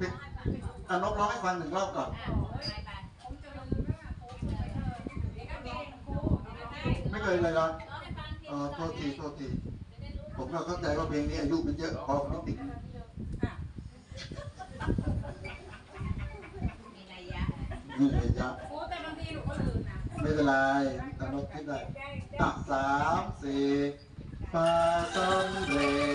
ปิดอะนกร้องให้ฟังหนึ่งรอบก่อนผมจะลืมว่าผมเคยเออนี่ก็มีครูไม่เคยเลยเหรอเออโทษทีโทษทีผมก็เข้าใจว่าเพลงนี้อายุมันเยอะพอไม่ติดอะนี่เลยะครูแต่บางไม่เป็นไรตานกคิดได้อะสามสี่ฟาซัมเรมี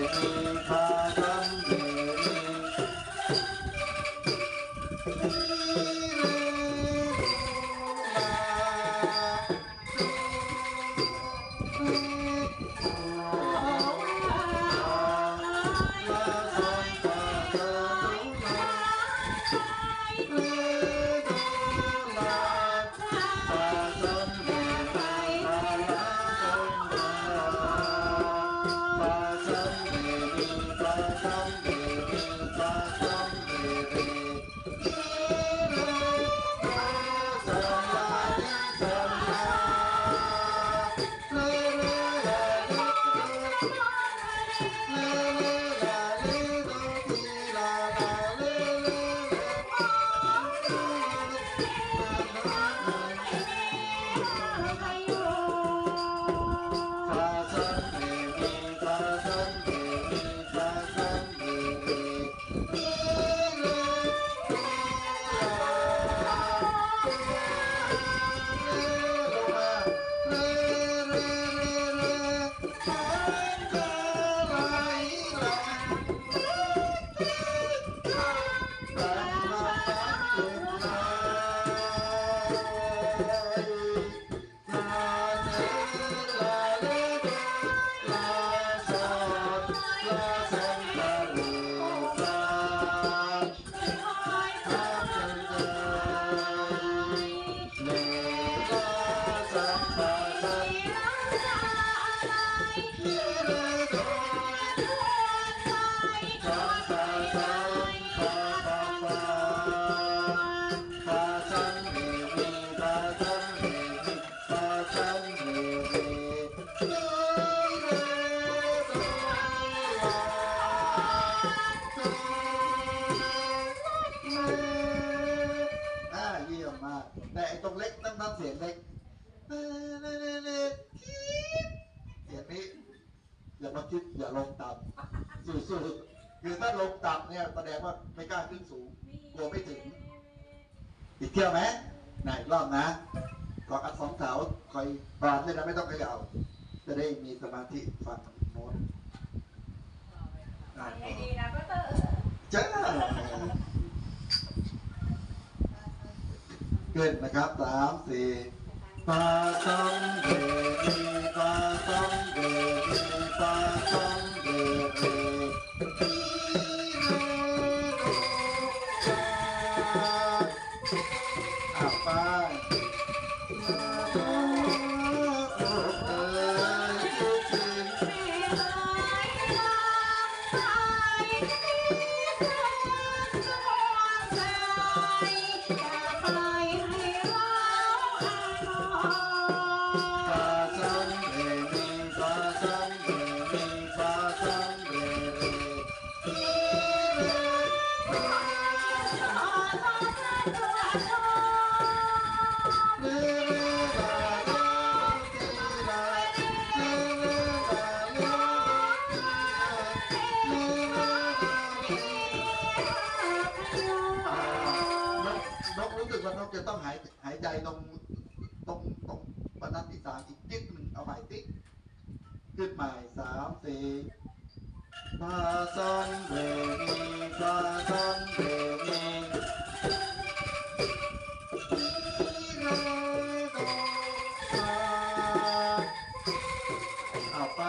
เสียงนี้ อย่ามาคิดอย่าลงต่ำสู้ๆคือถ้าลงต่ำเนี่ยแสดงว่าไม่กล้าขึ้นสูงกลัวไม่ถึง อีกเที่ยวไหมไหนอีกรอบนะกอดอัดสองแถวคอยบานด้วยนะไม่ต้องเขย่าจะได้มีสมาธิฟังโน้ตอ่าให้ดีนะก็เตอร์จ้าเกินนะครับสามสี่ Satsang with ว่านกจะต้องหายหายใจตรงตรงตรงบรรทัดที่สามอีกนิดหนึ่งเอาใหม่ติ๊กขึ้นใหม่สามสี่พาซันเบนีพาซันเบนีเอาไป